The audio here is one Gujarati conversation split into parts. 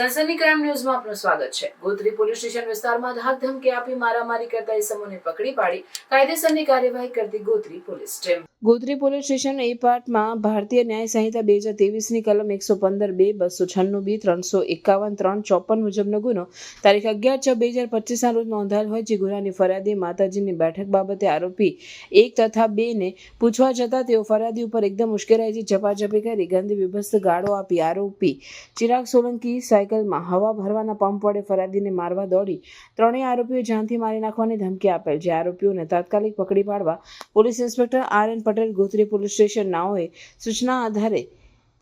સનસની ક્રાઇમ ન્યૂઝમાં આપનું સ્વાગત છે. ગોત્રી પોલીસ સ્ટેશન વિસ્તારમાં ધાક ધમકી આપી મારામારી કરતા ઇસમોને પકડી પાડી કાયદેસરની કાર્યવાહી કરતી Gotri police team. Gotri police station એ પાર્ટમાં ભારતીય ન્યાય સંહિતા બે હજારની કલમ એકસો પંદર બે, બસો છન્નું બી, ત્રણસો એકાવન, ત્રણ ચોપન મુજબનો ગુનો. તારીખ અગિયાર છ બે હજાર પચીસના રોજ નોંધાયેલ હોય જે ગુનાની ફરિયાદી માતાજીની બેઠક બાબતે આરોપી એક તથા બે ને પૂછવા જતાં તેઓ ફરિયાદી ઉપર એકદમ ઉશ્કેરાઈથી જપાજપી કરી ગંદી વિભસ્ત ગાળો આપી આરોપી ચિરાગ સોલંકી સાયકલમાં હવા ભરવાના પંપ વડે ફરિયાદીને મારવા દોડી. ત્રણેય આરોપીઓ જાનથી મારી નાખવાની ધમકી આપેલ, જે આરોપીઓને તાત્કાલિક પકડી પાડવા police inspector R N Patel Gotri police station નાઓએ સૂચના આધારે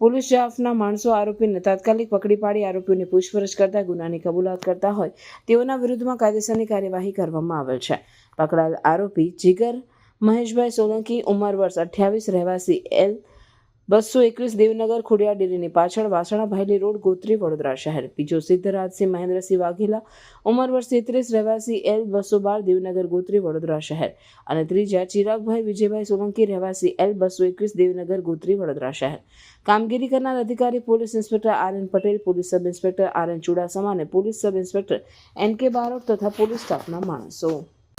પોલીસ સ્ટાફના માણસો આરોપીને તાત્કાલિક પકડી પાડી આરોપીઓની પૂછપરછ કરતા ગુનાની કબૂલાત કરતા હોય તેઓના વિરુદ્ધમાં કાયદેસરની કાર્યવાહી કરવામાં આવેલ છે. પકડાયેલ આરોપી જીગર મહેશભાઈ સોલંકી, ઉંમર વર્ષ અઠ્યાવીસ, રહેવાસી એલ બસો એકવીસ દેવનગર ખોડિયા ડેરીની પાછળ વાસણા ભાયલી રોડ ગોત્રી વડોદરા શહેર. બીજો સિદ્ધરાજસિંહ મહેન્દ્રસિંહ વાઘેલા, ઉંમર વર્ષ તેત્રીસ, રહેવાસી એલ બસો બાર, દેવનગર ગોત્રી વડોદરા શહેર. અને ત્રીજા ચિરાગભાઈ વિજયભાઈ સોલંકી, રહેવાસી એલ બસો એકવીસ, દેવનગર ગોત્રી વડોદરા શહેર. કામગીરી કરનાર અધિકારી police inspector R N Patel, police sub inspector R N Chudasama અને પોલીસ સબ ઇન્સ્પેક્ટર એન કે બારોટ તથા પોલીસ સ્ટાફના માણસો.